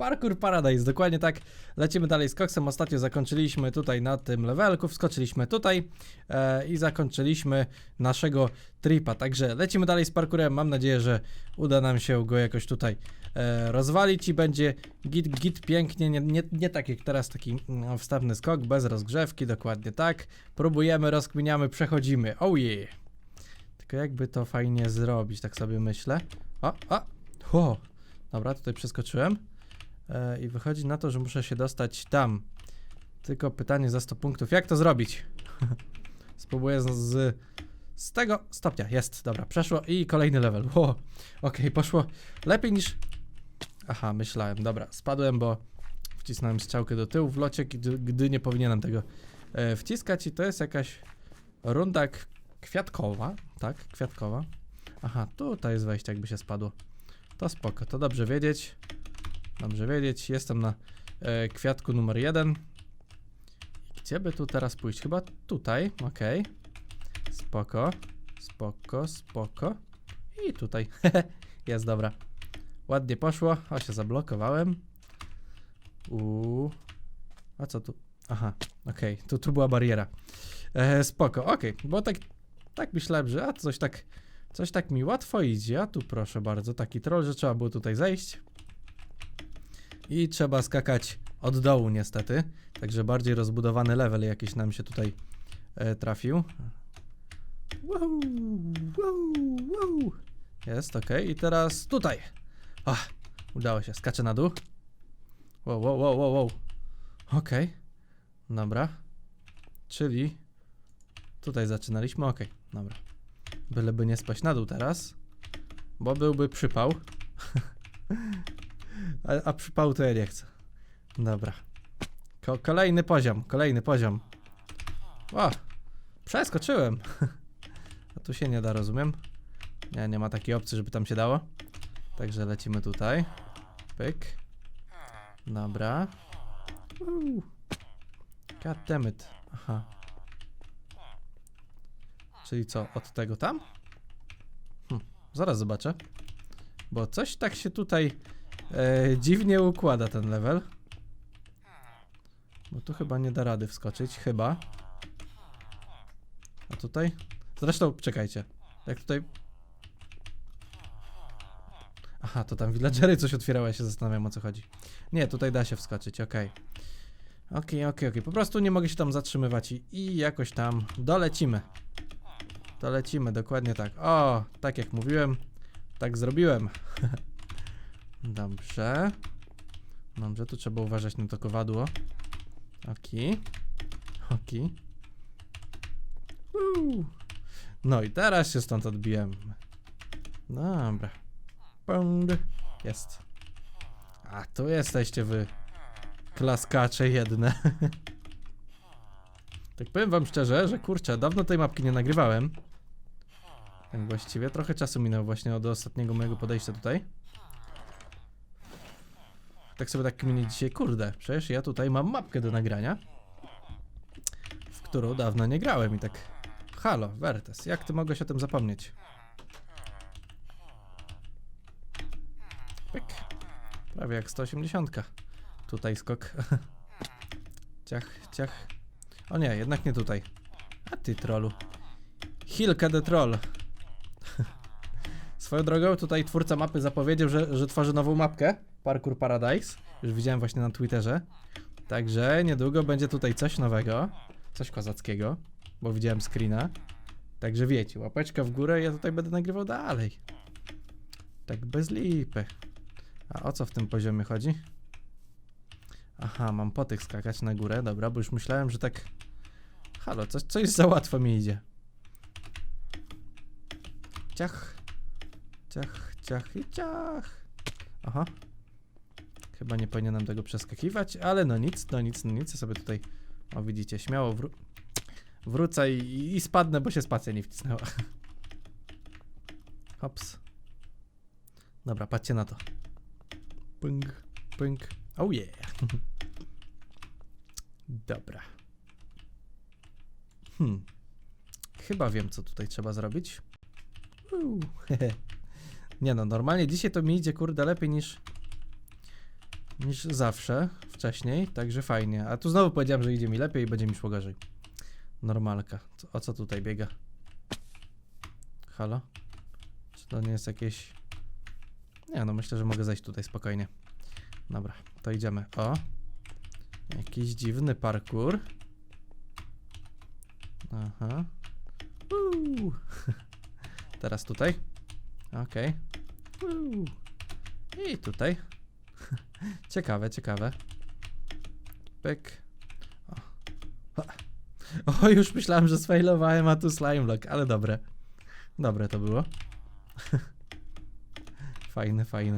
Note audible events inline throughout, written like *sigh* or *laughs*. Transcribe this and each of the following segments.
Parkour Paradise, dokładnie tak. Lecimy dalej z koksem. Ostatnio zakończyliśmy tutaj na tym levelku, wskoczyliśmy tutaj e, i zakończyliśmy naszego tripa. Także lecimy dalej z parkurem. Mam nadzieję, że uda nam się go jakoś tutaj e, rozwalić i będzie git, git pięknie. Nie, nie, nie tak jak teraz taki mm, wstawny skok, bez rozgrzewki, dokładnie tak. Próbujemy, rozkminiamy, przechodzimy. Oh yeah. Tylko jakby to fajnie zrobić, tak sobie myślę. O, o, o. Dobra, tutaj przeskoczyłem. E, I wychodzi na to, że muszę się dostać tam. Tylko pytanie za 100 punktów. Jak to zrobić? *laughs* Spróbuję z, z, z tego stopnia. Jest, dobra, przeszło i kolejny level. Ło, okej, poszło lepiej niż... Aha, myślałem, dobra, spadłem, bo wcisnąłem strzałkę do tyłu w locie, gdy, gdy nie powinienem tego e, wciskać i to jest jakaś runda kwiatkowa, tak, kwiatkowa. Aha, tutaj jest wejście, jakby się spadło. To spoko, to dobrze wiedzieć. Dobrze wiedzieć, jestem na e, kwiatku numer jeden. Gdzie by tu teraz pójść? Chyba tutaj, okej. Spoko, spoko, spoko. I tutaj, *laughs* jest dobra. Ładnie poszło, o się zablokowałem. Uuu. A co tu? Aha, okej, tu, tu była bariera. E, spoko, okej, bo tak, tak myślałem, że a coś tak, coś tak mi łatwo idzie, a tu proszę bardzo, taki troll, że trzeba było tutaj zejść. I trzeba skakać od dołu niestety, także bardziej rozbudowany level jakiś nam się tutaj e, trafił. Wow, wow, wow. Jest, okej, i teraz tutaj. Ach, udało się, skaczę na dół. Wow, wow, wow, wow, wow. Okej, dobra. Czyli tutaj zaczynaliśmy, okej, dobra. Byleby nie spaść na dół teraz, bo byłby przypał. *laughs* a, a przypału to ja nie chcę. Dobra. Ko kolejny poziom, kolejny poziom. O, przeskoczyłem. *laughs* a tu się nie da, rozumiem. Nie, nie ma takiej opcji, żeby tam się dało. Także lecimy tutaj. Pyk. Dobra. Uuu. God damn it. Aha. Czyli co, od tego tam? Hm, zaraz zobaczę. Bo coś tak się tutaj e, dziwnie układa ten level. Bo tu chyba nie da rady wskoczyć, chyba. A tutaj? Zresztą, czekajcie. Jak tutaj... Aha, to tam villagery coś otwierały, ja się zastanawiam o co chodzi. Nie, tutaj da się wskoczyć, okej. Okej, okej, okej. Po prostu nie mogę się tam zatrzymywać i, i jakoś tam dolecimy. Dolecimy, dokładnie tak. O, tak jak mówiłem, tak zrobiłem. *laughs* Dobrze. Dobrze, tu trzeba uważać na to kowadło. Okej. Okej. Uuu. No i teraz się stąd odbiłem. Dobra. Jest. A tu jesteście wy. Klaskacze jedne. *laughs* tak powiem wam szczerze, że kurczę, dawno tej mapki nie nagrywałem. Tak właściwie, trochę czasu minęło właśnie od ostatniego mojego podejścia tutaj. Tak sobie tak kminię dzisiaj, kurde, przecież ja tutaj mam mapkę do nagrania, w którą dawno nie grałem i tak... Halo, Vertes, jak ty mogłeś o tym zapomnieć? Pyk. Prawie jak 180. Tutaj skok. *laughs* ciach, ciach. O nie, jednak nie tutaj. A ty trollu. Hilke the troll. *laughs* Swoją drogą, tutaj twórca mapy zapowiedział, że, że tworzy nową mapkę. Parkour Paradise. Już widziałem właśnie na Twitterze. Także niedługo będzie tutaj coś nowego. Coś kozackiego. Bo widziałem screena. Także wiecie, łapeczka w górę, ja tutaj będę nagrywał dalej. Tak bez lipy. A o co w tym poziomie chodzi? Aha, mam po tych skakać na górę, dobra, bo już myślałem, że tak... Halo, coś, coś za łatwo mi idzie. Ciach. Ciach, ciach i ciach. Aha. Chyba nie powinienem tego przeskakiwać, ale no nic, no nic, no nic. Sobie tutaj, o widzicie, śmiało wró wrócę i, i spadnę, bo się spacja nie wcisnęła. *laughs* Hops. Dobra, patrzcie na to. Ping, ping. Oh yeah. *laughs* Dobra. Hmm. Chyba wiem, co tutaj trzeba zrobić. *laughs* Hehe. Nie no, normalnie dzisiaj to mi idzie kurde lepiej niż niż zawsze wcześniej, także fajnie. A tu znowu powiedziałem, że idzie mi lepiej i będzie mi szło gorzej. Normalka. O co tutaj biega? Halo? Czy to nie jest jakieś... Nie no, myślę, że mogę zejść tutaj spokojnie. Dobra, to idziemy. O! Jakiś dziwny parkour. Aha. Uuu. *laughs* Teraz tutaj. Okej. Uuu. I tutaj. Ciekawe, ciekawe. Pyk. O. *laughs* O, już myślałem, że sfailowałem, a tu slime block, ale dobre. Dobre to było. *laughs* fajne, fajne.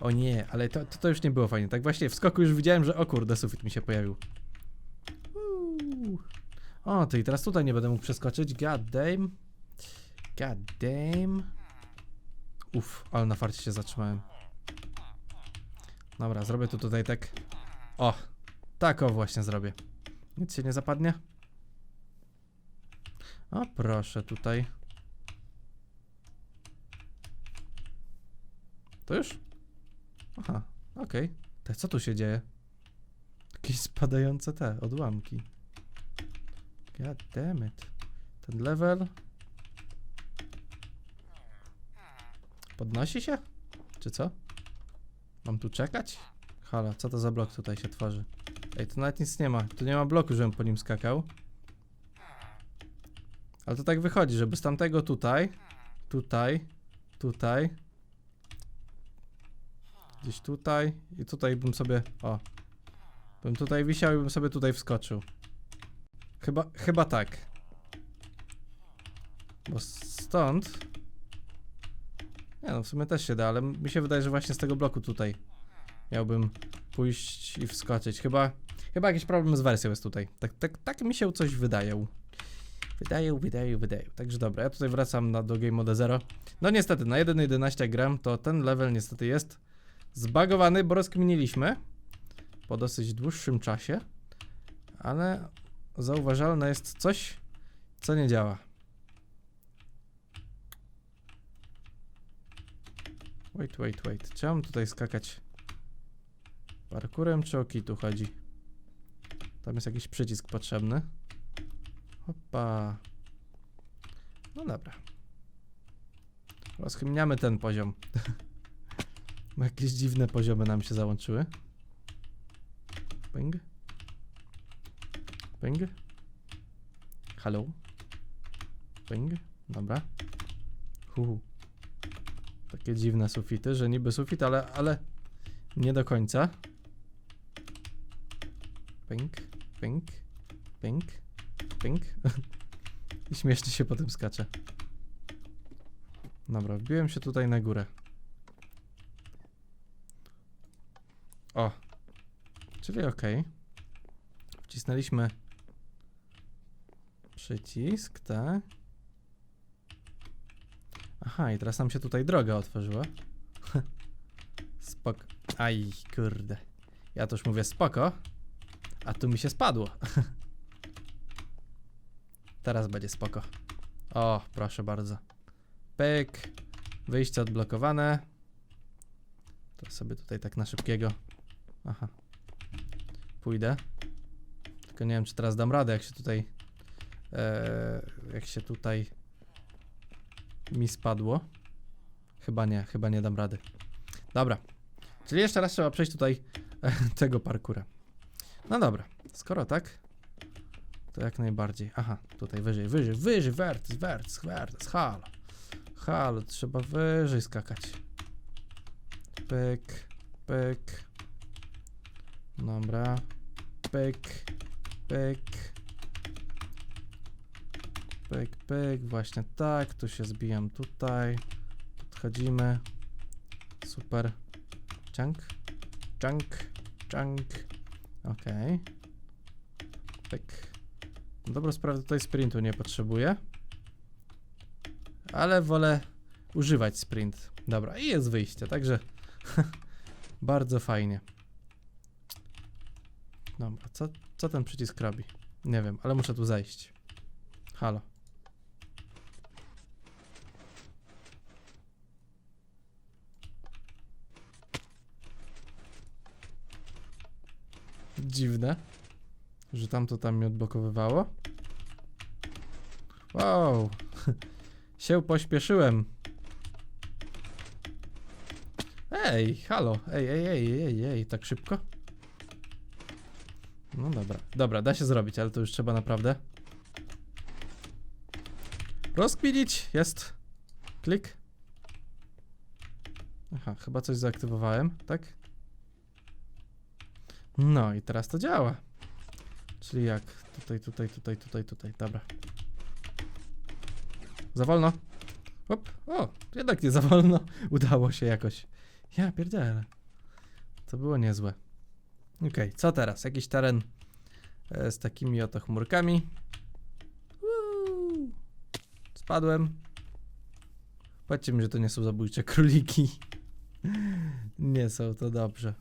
O nie, ale to, to, to już nie było fajnie. Tak właśnie w skoku już widziałem, że o kurde, sufit mi się pojawił. O, i teraz tutaj nie będę mógł przeskoczyć. God damn. God damn. Uff, ale na farcie się zatrzymałem. Dobra, zrobię to tutaj tak. O, tak o właśnie zrobię. Nic się nie zapadnie. O, proszę tutaj. To już? Aha, okej. To Co tu się dzieje? Jakieś spadające te odłamki. God damn it. Ten level. Podnosi się? Czy co? Mam tu czekać? Halo, co to za blok tutaj się tworzy? Ej, tu nawet nic nie ma. Tu nie ma bloku, żebym po nim skakał. Ale to tak wychodzi, żeby z tamtego tutaj, tutaj, tutaj, gdzieś tutaj i tutaj bym sobie, o, bym tutaj wisiał i bym sobie tutaj wskoczył. Chyba, chyba tak. Bo stąd, nie no, w sumie też się da, ale mi się wydaje, że właśnie z tego bloku tutaj miałbym pójść i wskoczyć. Chyba, chyba jakiś problem z wersją jest tutaj. Tak, tak, tak mi się coś wydaje. Wydaje, wydaje, wydaje. Także dobra, ja tutaj wracam na, do Game Mode 0. No niestety, na 1.11 jak gram, to ten level niestety jest zbagowany, bo rozkminiliśmy po dosyć dłuższym czasie, ale zauważalne jest coś, co nie działa. Wait, wait, wait. Czy mam tutaj skakać parkurem, czy o tu chodzi? Tam jest jakiś przycisk potrzebny. Hopa. No dobra. Rozchymniamy ten poziom. *laughs* Bo Jakieś dziwne poziomy nam się załączyły. Ping. Ping. Hello. Ping. Dobra. Hu. Takie dziwne sufity, że niby sufit, ale, ale nie do końca. Ping. Ping. Ping. Ping. I śmiesznie się potem skacze. Dobra, wbiłem się tutaj na górę. O. Czyli ok. Wcisnęliśmy przycisk, tak? Aha, i teraz nam się tutaj droga otworzyła. *laughs* Spoko. Aj, kurde. Ja to już mówię spoko. A tu mi się spadło. *laughs* Teraz będzie spoko. O, proszę bardzo. Pyk. Wyjście odblokowane. To sobie tutaj tak na szybkiego. Aha. Pójdę. Tylko nie wiem, czy teraz dam radę, jak się tutaj. E, jak się tutaj. Mi spadło. Chyba nie, chyba nie dam rady. Dobra. Czyli jeszcze raz trzeba przejść tutaj *laughs* tego parkura. No dobra, skoro tak, to jak najbardziej. Aha, tutaj wyżej, wyżej, wyżej, wertys, wertys, wertys, halo. Halo, trzeba wyżej skakać. Pyk, pyk. Dobra. Pyk, pyk. Pyk, pyk, właśnie tak, tu się zbijam tutaj. Podchodzimy. Super. Chunk, chunk, chunk. Okej. Pyk. Dobro sprawę tutaj sprintu nie potrzebuję. Ale wolę używać sprint. Dobra, i jest wyjście, także *laughs* bardzo fajnie. Dobra, co, co ten przycisk robi? Nie wiem, ale muszę tu zejść. Halo. Dziwne, że tamto tam mnie odblokowywało. Wow, *laughs* się pośpieszyłem. Ej, halo, ej, ej, ej, ej, ej, tak szybko? No dobra, dobra, da się zrobić, ale to już trzeba naprawdę rozkminić. Jest. Klik. Aha, chyba coś zaaktywowałem, tak? No i teraz to działa. Czyli jak? Tutaj, tutaj, tutaj, tutaj, tutaj. Dobra. Za wolno. Hop. O, jednak nie za wolno. *laughs* Udało się jakoś. Ja pierdzielę. To było niezłe. Okej, co teraz? Jakiś teren e, z takimi oto chmurkami. Spadłem. Powiedzcie mi, że to nie są zabójcze króliki. *laughs* Nie są, to dobrze.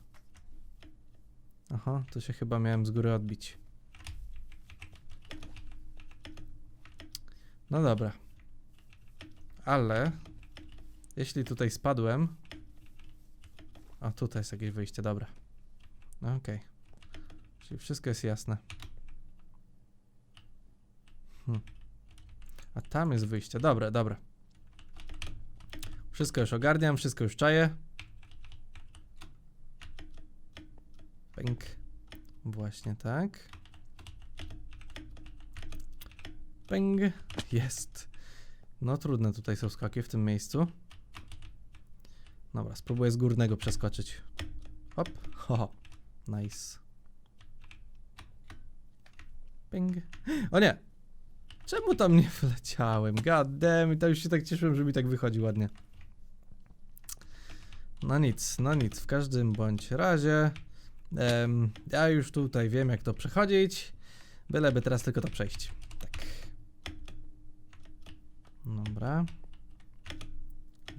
Aha, to się chyba miałem z góry odbić. No dobra. Ale jeśli tutaj spadłem. A tutaj jest jakieś wyjście, dobra. No okej. Czyli wszystko jest jasne. Hm. A tam jest wyjście. Dobra, dobra. Wszystko już ogarniam, wszystko już czaję. Pęk. Właśnie tak. Pęk. Jest. No trudne tutaj są skoki w tym miejscu. Dobra, spróbuję z górnego przeskoczyć. Hop. Ho, ho. Nice. Ping. O nie! Czemu tam nie wleciałem? God damn, i to już się tak cieszyłem, że mi tak wychodzi ładnie. No nic, no nic. W każdym bądź razie em, ja już tutaj wiem, jak to przechodzić. Byleby teraz tylko to przejść. Tak. Dobra.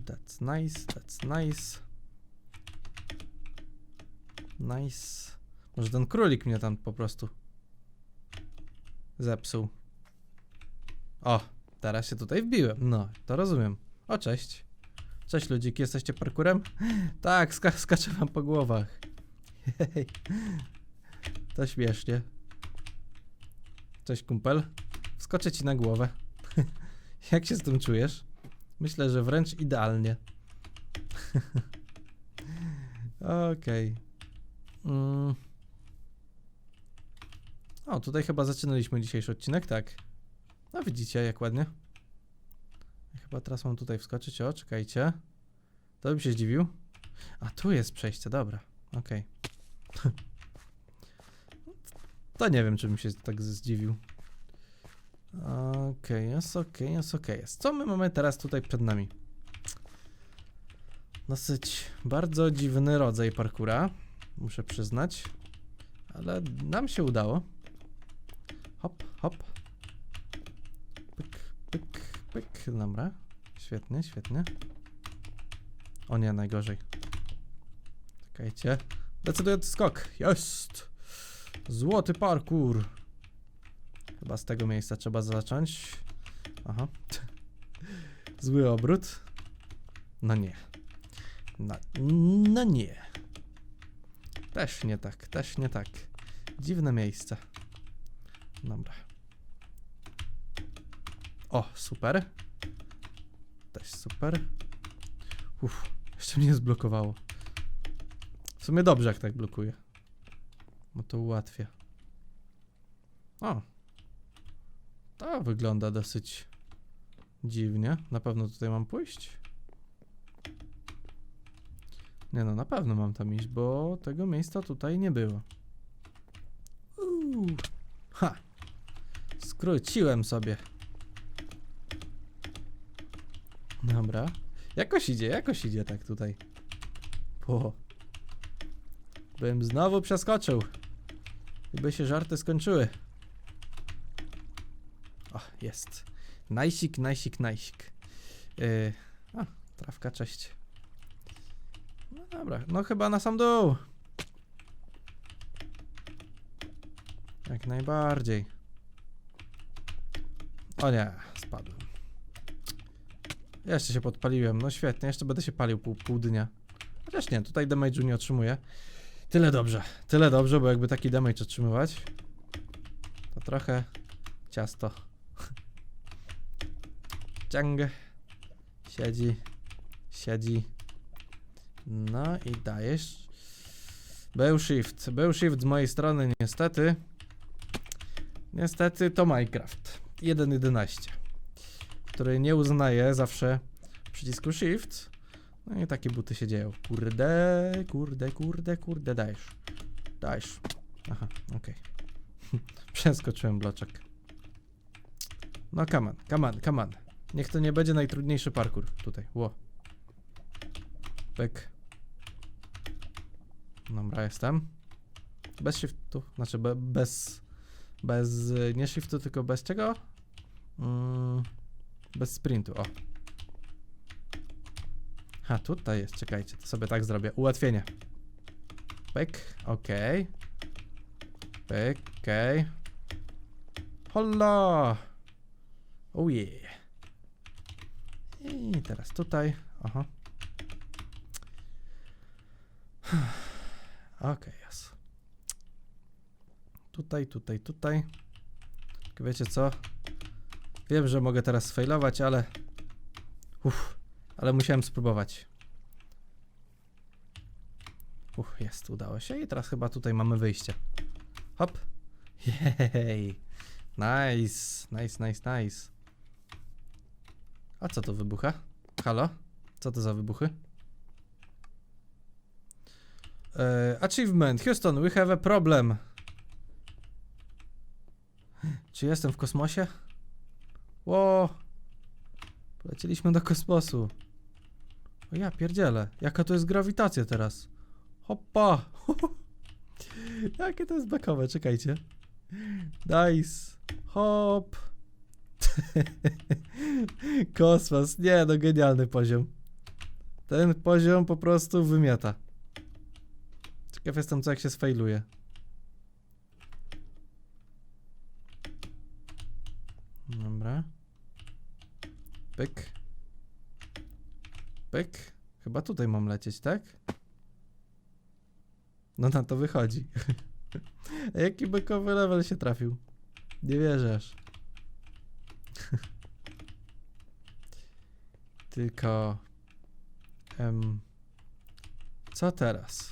That's nice, that's nice. Nice. Może ten królik mnie tam po prostu zepsuł. O, teraz się tutaj wbiłem. No, to rozumiem. O, cześć. Cześć ludziki, jesteście parkurem? Tak, ska skaczę wam po głowach. To śmiesznie. Cześć kumpel. Wskoczę ci na głowę. *laughs* Jak się z tym czujesz? Myślę, że wręcz idealnie. *laughs* Okej. Mm. O, tutaj chyba zaczynaliśmy dzisiejszy odcinek, tak. No widzicie, jak ładnie. Chyba teraz mam tutaj wskoczyć, o, czekajcie. To bym się zdziwił. A, tu jest przejście, dobra, okej. *laughs* to nie wiem, czy bym się tak zdziwił. Okej, jest okej, jest okej. jest. Co my mamy teraz tutaj przed nami? Dosyć bardzo dziwny rodzaj parkura, muszę przyznać. Ale nam się udało. Hop, hop. Pyk, pyk, pyk. Dobra. Świetnie, świetnie. O nie, najgorzej. Czekajcie. Decydujący skok. Jest! Złoty parkour. Chyba z tego miejsca trzeba zacząć. Aha. *laughs* Zły obrót. No nie. No, no nie. Też nie tak, też nie tak. Dziwne miejsce. Dobra. O, super. Też super. Uff, jeszcze mnie zblokowało. W sumie dobrze, jak tak blokuje. Bo to ułatwia. O. To wygląda dosyć dziwnie. Na pewno tutaj mam pójść? Nie no, na pewno mam tam iść, bo tego miejsca tutaj nie było. Uuu. Ha! Skróciłem sobie. Dobra. Jakoś idzie, jakoś idzie tak tutaj. Po. Bym znowu przeskoczył. By się żarty skończyły. O, jest. Najsik, najsik, najsik. Yy, a, trawka, cześć. No dobra, no chyba na sam dół. Jak najbardziej. O nie, spadłem. Jeszcze się podpaliłem, no świetnie, jeszcze będę się palił pół, pół dnia. Chociaż nie, tutaj damage'u nie otrzymuję. Tyle dobrze, tyle dobrze, bo jakby taki damage otrzymywać, to trochę ciasto. *laughs* Ciąg. Siedzi, siedzi. No i dajesz. Był shift. Był shift z mojej strony, niestety. Niestety to Minecraft 1.11, który nie uznaje zawsze przycisku shift. No i takie buty się dzieją. Kurde, kurde, kurde, kurde, dajesz. Dajesz. Aha, okej. *laughs* Przeskoczyłem bloczek. No come on, come on, come on. Niech to nie będzie najtrudniejszy parkour tutaj. Ło. Pyk. Dobra, jestem. Bez shiftu, znaczy be, bez, bez, nie shiftu, tylko bez czego? Mm, bez sprintu, o. Ha, tutaj jest, czekajcie, to sobie tak zrobię. Ułatwienie. Pyk, okej. Pyk, okej. Holla! Oh yeah. I teraz tutaj, aha. *sighs* Okej, jest. Tutaj, tutaj, tutaj. Tylko Wiecie co? Wiem, że mogę teraz sfailować, ale... Uff, ale musiałem spróbować. Uff, jest, udało się i teraz chyba tutaj mamy wyjście. Hop. Jej. Nice, nice, nice, nice. A co to wybucha? Halo? Co to za wybuchy? E, achievement. Houston, we have a problem. Czy jestem w kosmosie? Ło! Polecieliśmy do kosmosu. O ja pierdzielę. Jaka to jest grawitacja teraz? Hoppa! *laughs* Jakie to jest bekowe, czekajcie. Nice. Hop. *laughs* Kosmos. Nie, no genialny poziom. Ten poziom po prostu wymiata. Ciekaw jestem, co jak się sfailuje. Dobra. Pyk. Pyk. Chyba tutaj mam lecieć, tak? No na to wychodzi. *laughs* Jaki bekowy level się trafił? Nie wierzę aż. *laughs* Tylko... Em, co teraz?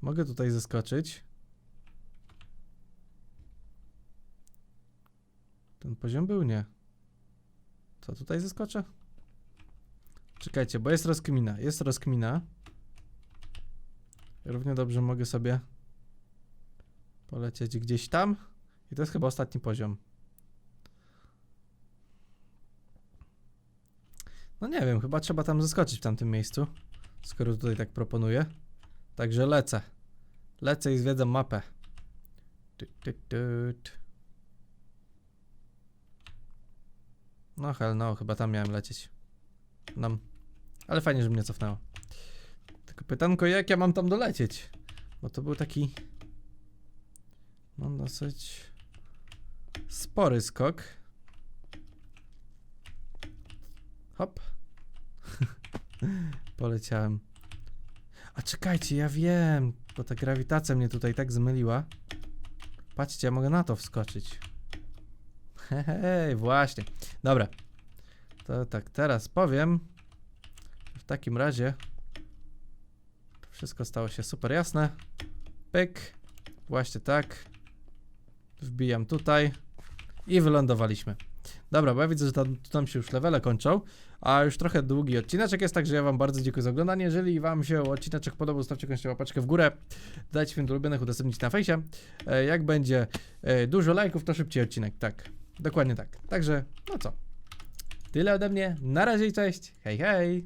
Mogę tutaj zeskoczyć. Ten poziom był nie. Co tutaj zeskoczę? Czekajcie, bo jest rozkmina. Jest rozkmina. Równie dobrze mogę sobie polecieć gdzieś tam. I to jest chyba ostatni poziom. No nie wiem, chyba trzeba tam zeskoczyć w tamtym miejscu. Skoro tutaj tak proponuję. Także lecę. Lecę i zwiedzam mapę. No hell no, chyba tam miałem lecieć. Nam. Ale fajnie, że mnie cofnęło. Tylko pytanko, jak ja mam tam dolecieć? Bo to był taki... No dosyć... Spory skok. Hop. *laughs* Poleciałem. A czekajcie, ja wiem, bo ta grawitacja mnie tutaj tak zmyliła. Patrzcie, ja mogę na to wskoczyć. Hej, właśnie. Dobra. To tak, teraz powiem. Takim razie wszystko stało się super jasne. Pyk. Właśnie tak. Wbijam tutaj. I wylądowaliśmy. Dobra, bo ja widzę, że tam, tam się już levele kończą, a już trochę długi odcineczek jest, także ja wam bardzo dziękuję za oglądanie. Jeżeli wam się odcineczek podobał, zostawcie koniecznie łapeczkę w górę, dajcie film do ulubionych, udostępnić na fejsie. E, jak będzie e, dużo lajków, to szybciej odcinek, tak. Dokładnie tak. Także, no co. Tyle ode mnie, na razie i cześć, hej hej!